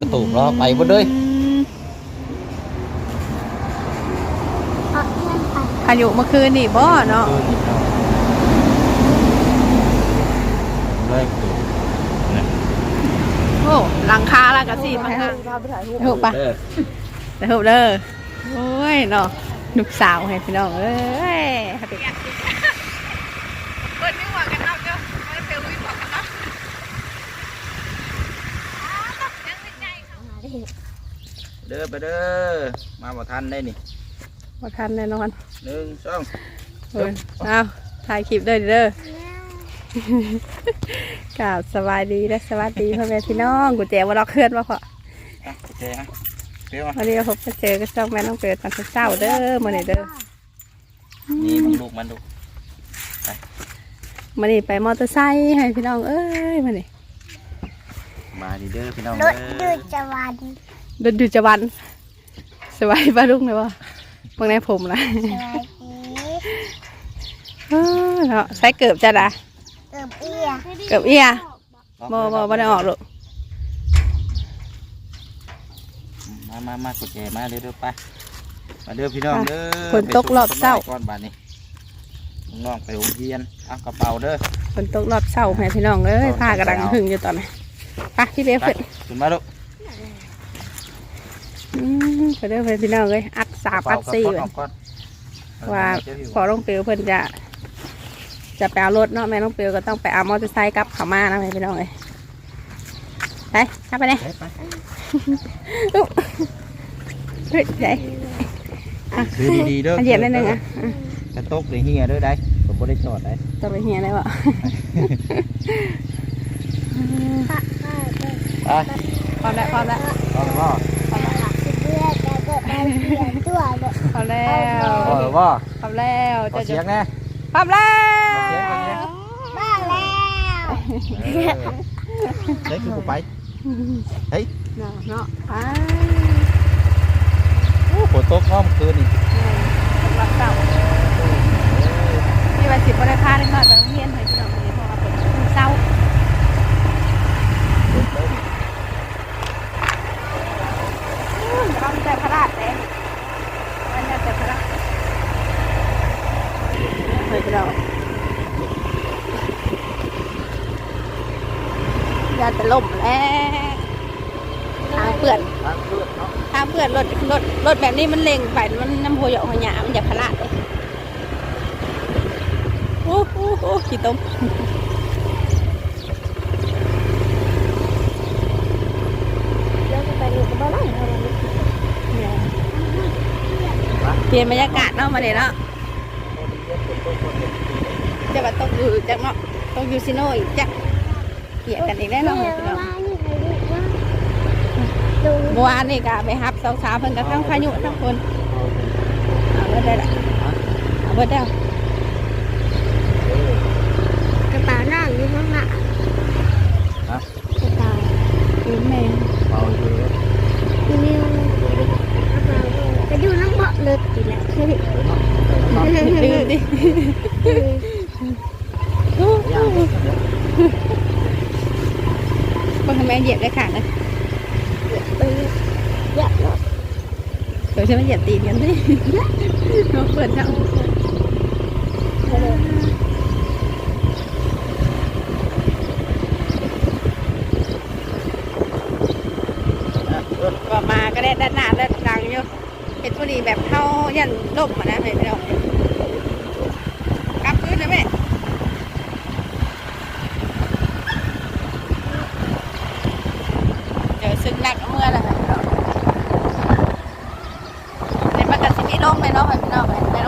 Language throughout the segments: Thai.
กระตูกล้อไปบ่เลยเอาเงินไปพายุเมื่อคืนนี่บ่เนาะเลยตูกนะโอ้หลังคาแล้วก็สิมาฮะถูกปะเด้อแต่ถูกเด้อโอ้ยเนาะลูกสาวให้พี่น้องเอ้ยฮัปปี้เปิดไม่หวังกันเอาเจ้าไม่เปลวไม่บอกกันเนาะ เด้อไปเด้อมาบ่ทันได้นี่บ่ทันแน่นอนหนึ่งสองเออเอาถ่ายคลิปเด้อเด้อกราบสบายดีและสวัสดีพ่อแม่พี่น้องกูแจว่าเราเคลื่อนมาพออะโอเคอะเปรี้ยวอะวันนี้พบมาเจอกับช่องแม่น้องเปิดตอนเช้าๆเด้อมื้อนี้เด้อนี่มันลูกมันดูมื้อนี้ไปมอเตอร์ไซค์ให้พี่น้องเอ้ยมื้อนี้ มาดีเด้อพี่น้องรเด้ถอดูจะวันเดินดูจะวันสบายป้าลุงเลยว่าบางในผมนะสวัสดีเออเนาะใส่เกือบจ้ะดะเกือบเอียเกือบเอียบ่บ่บ่ได้ออกหรอกมามามากดแจมาเด้อเด้อไปมาเด้อพี่น้องเด้อฝนตกรอบเช้าไปส่งต้นไม้ก่อนบาดนี้น้องไปโรงเรียนเอากระเป๋าเด้อ ฝนตกรอบเช้าให้พี่น้องเอ้ยผ้ากระดังหึงอยู่ตอนนี้ ไปพี่เลี้ยไปขึ้นขึ้นมาลูกอืมไปเด้อไปพี่น้องเอ้ยอัดสามอัดสี่เอเว้ยออกก่อนเออว่าเดี๋ยวอยู่พอลงเปลวเพิ่นจะจะไปเอารถเนาะแม่น้องเปลวก็ต้องไปเอามอเตอร์ไซค์กลับเขามานะพี่น้องเอ้ยไปขับไปเลยไปไปเฮ้ยใหญ่คือดีๆเด้ออันเหยียบนิดนึงอะอะกระตกเลยเฮียเด้อได้ผมบ่ได้จอดได้จะไปเฮียได้บ่ป้าป้าเกิด ไปพร้อมแล้วพร้อมแล้วพร้อมแล้วพื่อนจะเกิดมาเปลี่ยนตัวพร้อมแล้วพร้อมแล้วพร้อมแล้วจะเสียงแน่พร้อมแล้วมาแล้วเฮ้ยคือกูไปเฮ้ยเนาะเนาะไปโอ้ฝนตกอ้อมคืนนี่รับเก่ามีวันสิบวันอังคารนี่ก็ต้องเรียนให้พี่น้องเรียนเพราะว่าเป็นวันเสาร์อืมเราแต่พระราชเองวันนี้แต่พระราชเฮ้ยพี่น้องยาจะล่มแล้วทางเปื่อน ทางเพื่อนเนาะ ถ้าเพื่อนรถ รถรถแบบนี้มันเล็งไปมันน้ำโพยอกหัวหยามันจะพลาดเลยโอ้โหโอ้ขี้ต้มเดี๋ยวจะไปดูกันบ้างเราวันนี้เปลี่ยนบรรยากาศเนาะมาเลยเนาะจะมาต้องอยู่จักเนาะต้องอยู่ซิโนอีกจักเกลียดกันอีกแน่นอนพี่น้องนี่ไปดูว่าดูเมื่อวานนี่ก็ไปฮับสาวสาวๆเพิ่นกับทั้งพายุทั้งคนเอาเบิดได้ละเอาเบิดได้กระเป๋าหน้าอยู่ข้างหน้าฮะกระเป๋าคือแม่เบาอยู่เด้ออีเมลกระเป๋าไปดูน้ำเบาะเลยอีกแล้วคือดื้อดิย่างเด้อคนทำไมเหยียบได้ขาดนะ ไปเยอะเลยเดี๋ยวฉันมาเหยียบตีนกันสิน้องเปิดเจ้านะเออก็มาก็ได้ด้านหน้าด้านหลังอยู่เห็นพอดีแบบเข้ายันล่มมานะเห็นไหมเรากลับพื้นนะแม่ เดี๋ยวซึ้งนักเมื่อแล้วค่ะเดี๋ยวมันก็สิมีลมไหมเนาะพี่น้องไม่ต้องเดินสต็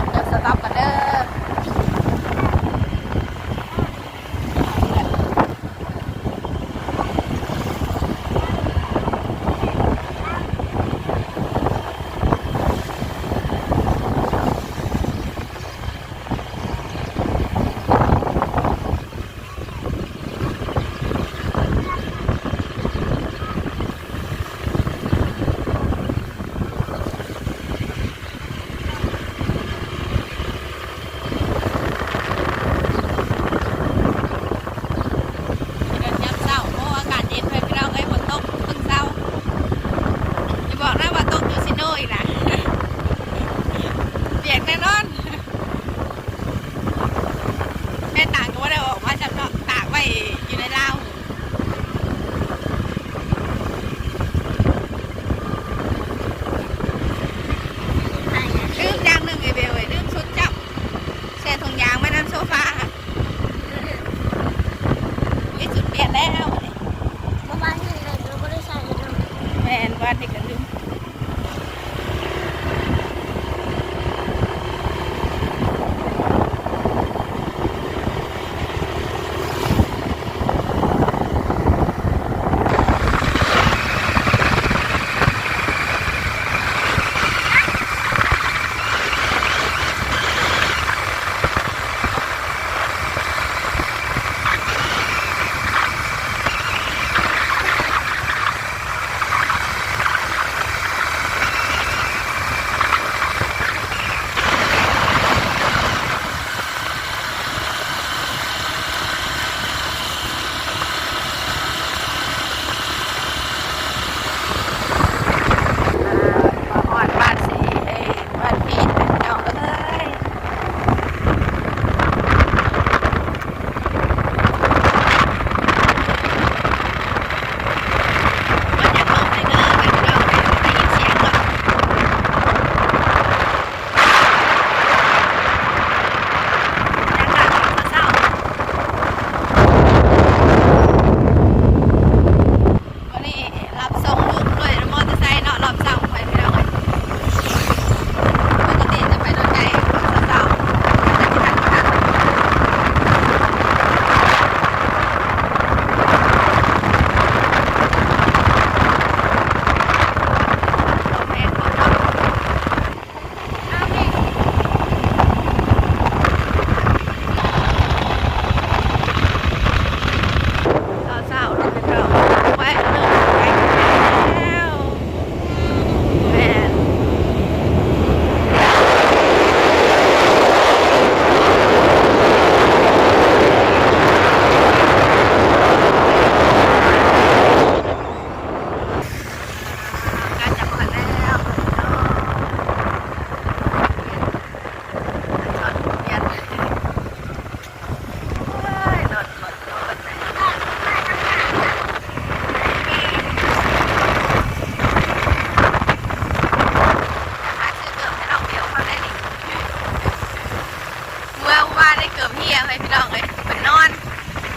อป เกือบเฮียให้พี่น้องเลยเป็นนอน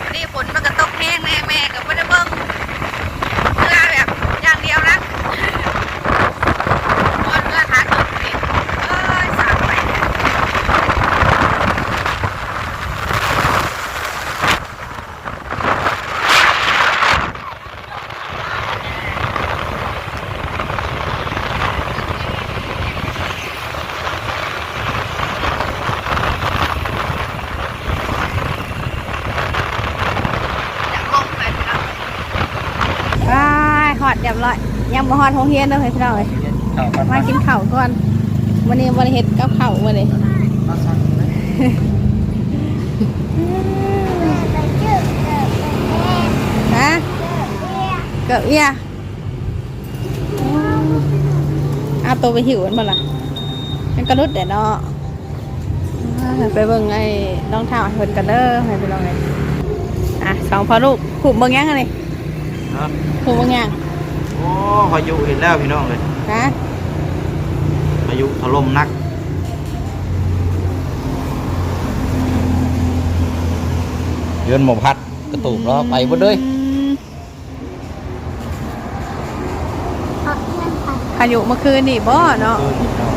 วันนี้ฝนมันก็ตกแห้งแน่แม่ก็ไม่ได้เบิ่ง เพื่อแบบอย่างเดียวนะนอนเพื่อหาเกิดเองเอ้ยสามไปเนี่ยอยากลงไปพี่น้อง ไปหอ ดเรียบร้อยยังมาหอดโรงเรียนเด้อพี่น้องเอ้ยเข้ากันมากินข้าวก่อนวันนี้วันเฮ็ดกับข้าววันนี้มาสั่งเลยไปเจอเจอไปแม่ฮะเจอเรียเกิดเอียเอาตัวไปหิวมันบ่ล่ะมันกระดุดเดี๋ยวเนาะอ่าไปเบิ่งไอ้รองเท้าให้เพิ่นกันเด้อให้ไปลองไงอะสองพ่อลูกผูกเบิ่งยังอันนี้ครับผูกเบิ่งยังโอ้พายุเห็นแล้วพี่น้องเลยฮะพายุถล่มหนักเยือนหมอพัดกระตุกแล้วไปหมดเลยอืมขอเพื่อนไปพายุเมื่อคืนนี่บ่เนาะเออนี่เนาะ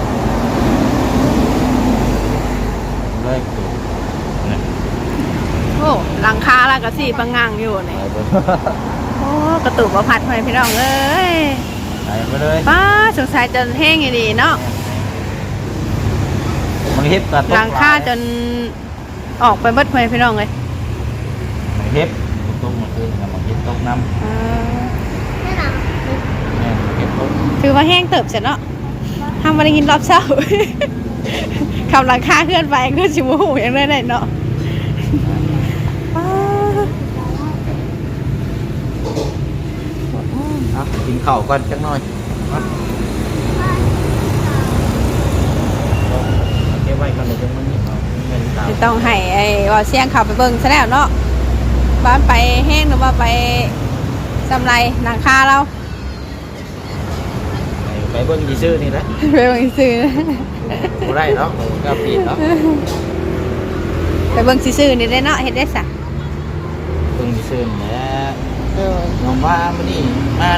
เลยกระตุกเนี่ยโอ้หลังคาแล้วก็สี่ปังงังอยู่ไปนี่เบิ่ง โอ้กระตุกประพัดไปพี่น้องเอ้ยไปหมดเลยป้าสงสัยจนแห้งอีดีเนาะมันเฮ็ดกระตุกหลังคาจนออกไปเบิดไปพี่น้องเลยมันเฮ็ดกระตุกมันคือมันเฮ็ดตกน้ำอ่าแม่หนังเนี่ยเฮ็ดตกถือว่าแห้งเติบเสร็จเนาะทำมาได้ยินรอบเช้าคำหลังคาเคลื่อนไปเคลื่อนชิมูหูอย่างไรได้เนาะป้า เอากิน ข้าวก่อนจักหน่อยมาเก็บไว้ก่อนเดี๋ยวจะมันนี่เอาเงินตามสิต้องให้ไอ้ว่าเสียงเขับไปเบิ่งซะแล้วเนาะบ้านไปแห้งหรือว่าไปสำไรหลังคาเราไปเบิ่งยีซื่อนี่แหละไปเบิ่งซื้อนะบ่ได้เนาะก็ผิดเนาะไปเบิ่งซื่อๆนี่ได้เนาะเฮ็ดได้ซะเบิ่งยีซื่อนี่แหละเออน้องว่ามื้อนี้มา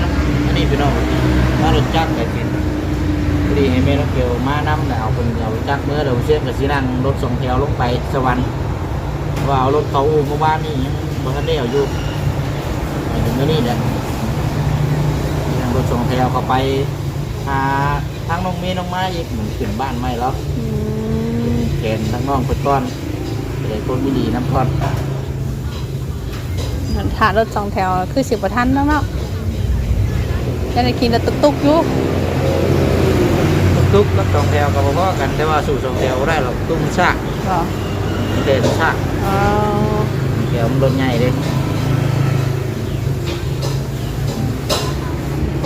นี่พี่น้องมารถจักรไปกินพอดีให้แม่น้องเกียวมานำแล้วเอาคนเอาจักรเมื่อเดี๋ยวเชื่อกับสีนั่งรถสองแถวลงไปสวรรค์ว่าเอารถเขาอู่เมื่อวานนี่ยังบ่ทันได้เอาอยู่ไปถึงเมื่อนี้แหละนั่งรถสองแถวเขาไปหาทางน้องเมย์น้องไม้อีกเหมือนขึ้นบ้านไม่แล้วอืมเกณฑ์ทั้งน้องคนก้อนเลยคนไม่ดีน้ำก้อนถ่ารถสองแถวคือสิบกว่าท่านเนาะเนาะ จะได้กินแต่ตุกๆอยู่ทุกๆรถสองแถวกับพ่อๆกันแต่ว่าสู่สองแถวบ่ได้หรอกตุ้มซากเหรอเด่นซากอ๋อแถวมันรถใหญ่เลย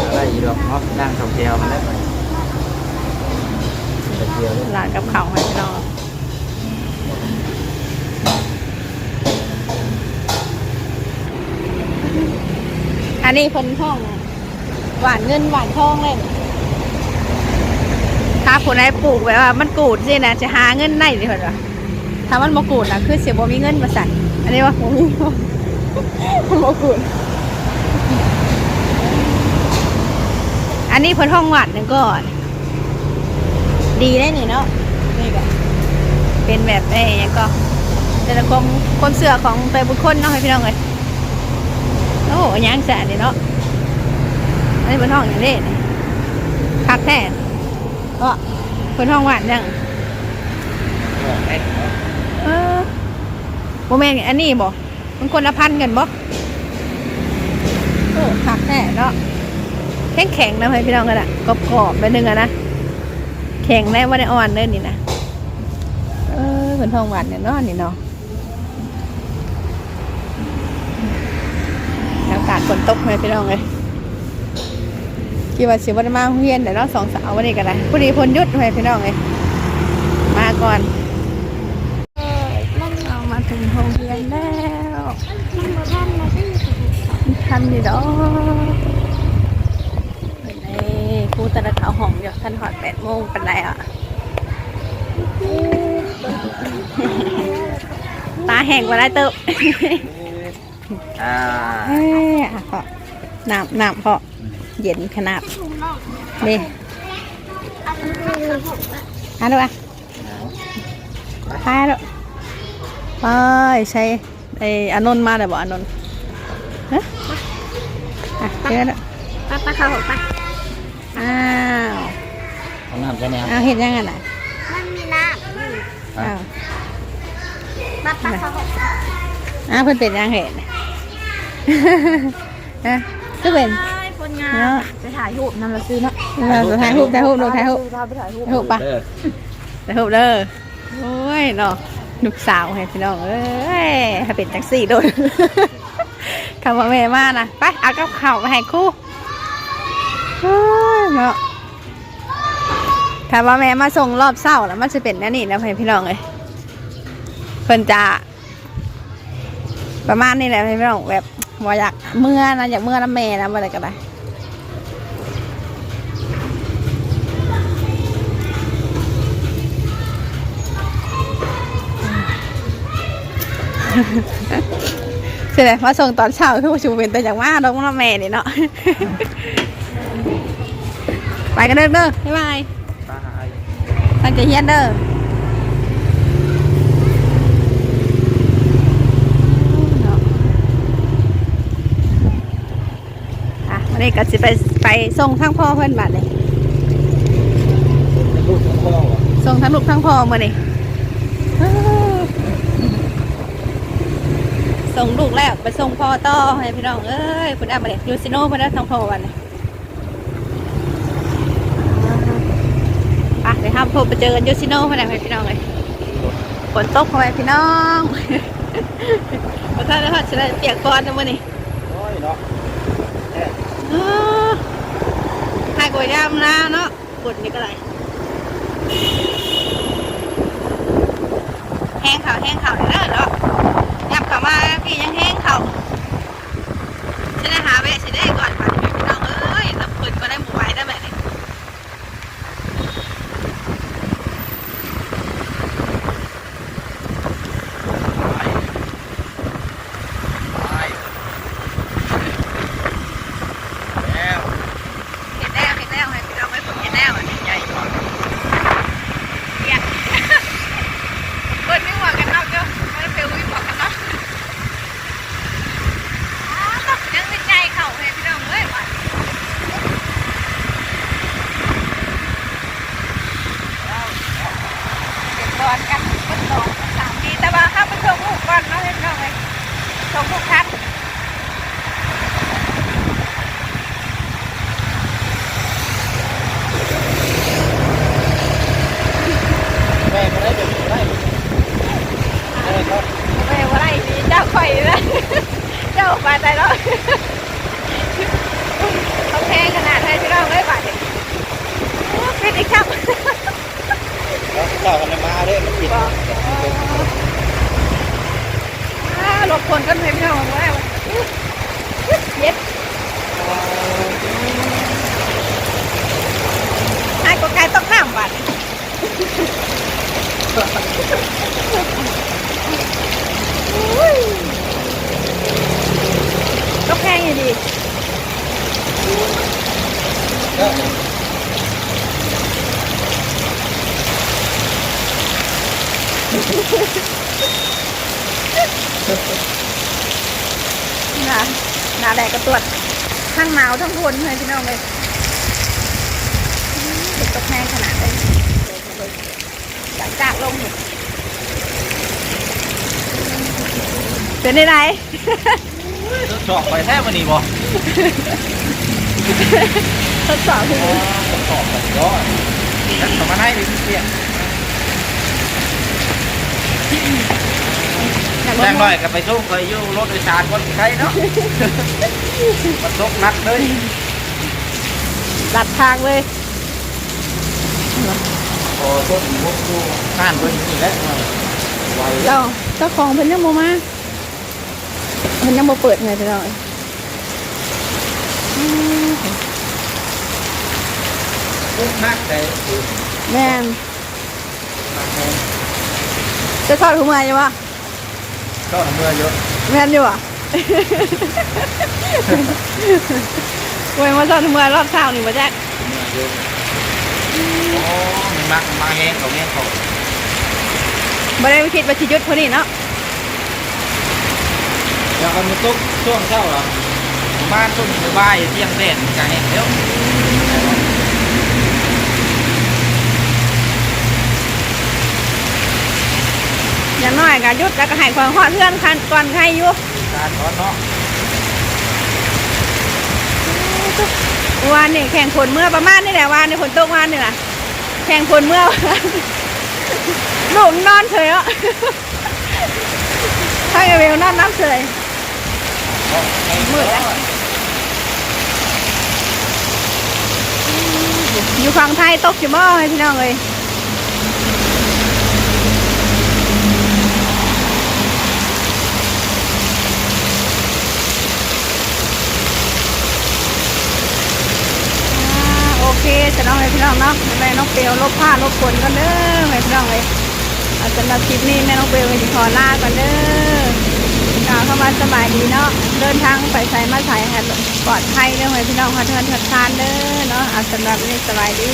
อะไรอีดอกเนาะนั่งสองแถวมันได้ไหมเดียวเลยร้านกับเขาวให้พี่น้องอันนี้เพิ่นห้อง หวานเงินหวานทองเลยถ้าผู้ใดปลูกแบบว่ามันกูดสินะจะหาเงินได้สิเพิ่นว่าถ้ามันบ่กูดนะคือเสียบ่มีเงินมาสั่นอันนี้ว่าบ่มีบ่กูดอันนี้เพิ่นห้องหวานหนึงก่อน ดีได้นี่เนาะนี่ก็เป็นแบบเอ้ยังก็แต่ละคนคนเสือของแต่บุคคลเนาะให้พี่น้องเลยโอ้ยางแสนนี่เนาะ อันนี้เป็นห้องอย่างนี้คักแท้ก็เป็นห้องหวานยังเออโมเมนอันนี้บ่มันคนละพันกันบ่โอ้คักแท้เนาะแข็งแข็งนะพี่น้องกันอะกรอบๆไปหนึ่งอะนะแข็งได้ว่าได้อ่อนเด้อนี่นะเออเหมือนทองหวานเนี่ยเนาะนี่เนาะอากาศฝนตกไหมพี่น้องเลย คิดว่าสิวันมาโรงเรียนแต่เนาะสองสาววันนี้กันเลยพอดีพลหยุดไหมพี่น้องเลยมาก่อนเออมันเอามาถึงโรงเรียนแล้วมันบ่ทันนะพี่ทันดีดอกเฮ้ยครูแตะละเขาห้องเดียวทันหอดแปดโมงเป็นไรอะตาแห้งกว่าได้เติบอ่าเอ้ยอะพอน้ำน้ำพอ เย็นขนาดถุงน่องนี่อันนี้คือผมอะอะดูอะพาดูไปใช้ไอ้อานนท์มาเลยบอกอานนท์ฮะอะเจอแล้วปะปะเขาผมปะอ้าวเอาน้ำใช่ไหมครับอ้าวเห็นยังไงน่ะมันมีน้ำอืมอ้าวปะปะเขาผมปะอ้าวเพิ่นเป็นยังเห็นฮะก็เป็นคน งานเนาะจะถ่ายรูปนำมาซื้อเนาะเราถ่ายรูปถ่ายรูปดูถ่ายรูปพาไปถ่ายรูปถ่ายรูปปะเด้อถ่ายรูปเด้อโอ้ยเนาะลูกสาวให้พี่น้องเอ้ยถ้าเป็นแท็กซี่โดนคำว่าแม่มานะไปเอากับข้าวมาให้ครู่เอ้ยเนาะถ้าว่าแม่มาส่งรอบเศร้าแล้วมันจะเป็นแน่นี่นะพี่น้องเอ้ยเพิ่นจะประมาณนี้แหละพี่น้องแบบว่าอยากเมื่อนะอยากเมื่อน้ำแม่นะอะไรก็ได้ ใช่ไหมมาส่งตอนเช้าคือว่าชูเป็นแต่อย่างว่าน้องน้ำแม่นี่เนาะไปกันเด้อเด้อบ๊ายบายตายตั้งใจเฮียนเด้ออะวันนี้ก็สิไปไปส่งทั้งพ่อเพื่อนบัดเลยลูกของพ่อว่ะส่งทั้งลูกทั้งพ่อมานี่ ส่งลูกแล้วไปส่งพ่อต่อให้พี่น้องเอ้ยคุณอามาเลยยูซิโน่มาได้ทั้งพ่อวันนี้อะเดี๋ยวห้ามโทรไปเจอกันยูซิโน่มาได้ให้พี่น้องเลยฝนตกเข้าไปพี่น้องขอโทษนะคะฉันได้เปียกก่อนนะมื่อนี้โอ้ยเนาะแท้อ้าให้กวยยามนะเนาะกดนี่ก็ไรแห้งเขาวแห้งเขาวเด้อเนาะยับเขามาพี่ยังแห้งเขาฉันได้หาเวะฉันได้ก่อนป่ะพี่น้องเอ้ยตะปืนก็ได้หมูไว้ได้แบบนี้ ไปแล้ว บาดใจแล้วเขาแพงขนาดให้พี่น้องเลยบาดเนี่ยโอ้ปิดอีกครับ แล้วเจ้ากันมาเด้มันปิด อ่าหลบคนกันให้พี่น้องไว้เย็ดไอ้ก็ไก่ต้องข้ามบาดอุ้ยก็แพงอยู่ดี นะ หนาแดดกระตรวจทั้งหนาวทั้งฝนเลยพี่น้องเลยอืมเด็กตกแห้งขนาดเลยจากจากลงอยู่เป็นได้ไรทดสอบไปแท้วันนี้บ่ทดสอบคือทดสอบไปย้อนนั่นสมาได้ดิเสียอยาก แรลงงน้อยก็ไปส่งเคยอยู่รถโดยสารคนไกลเนาะมันตกหนักเลยหลัดทางเลยพอต้นมุกดูข้านเพิ่นนี่แหละไวเจ้าเจ้าของเพิ่นยังบ่มาเพิ่นยังบ่เปิดไงพี่น้องเอ้ยอืมมุกหนักแต่แม่นหนักแน่จะทอดถุงมืออยู่วะ ก็เมื่อเยอะแม่นอยู่อะเว้ยมาทอดถุงมือรอบเช้านี่มาแจ๊กเมื่อเยอะโอ้มันมักมาแห้งเขาแห้งเขาบ่ได้คิดว่าสิหยุดคนนี้เนาะเดี๋ยวเอามาตุกช่วงเช้าเหรอบ้านต้นมือบ่ายเที่ยงแดดมันจะแห้งเดี๋ยว อย่างน้อยก็ยุดแล้วก็ให้ความฮอดเพื่อนคันก่อนใครอยู่การร้อนเนาะวานนี่แข่งผลเมื่อประมาณนี่แหละวานนี่ฝนตกวานนี่แหละแข่งผลเมื่อหลุมนอนเฉยอะถ้าไอเวลนอนน้ำเฉยมืดอะอยู่ฝั่งไทยตกอยู่บ่ให้พี่น้องเลยอ่าโอ เคจะน้องเลยพี่น้องเนาะแม่น้องเปียวลบผ้าลบฝนกันเด้อแม่พี่น้องเลยอาสำหรับคลิปนี้แม่น้องเปียวไปขอลากันเด้อกล่าวเข้ามาสบายดีเนาะเดินทางไปใส่มาใส่ปลอดภัยเด้อแม่พี่น้องค่ะเทินทัดทานเด้อเนาะอาสำหรับนี้สบายดี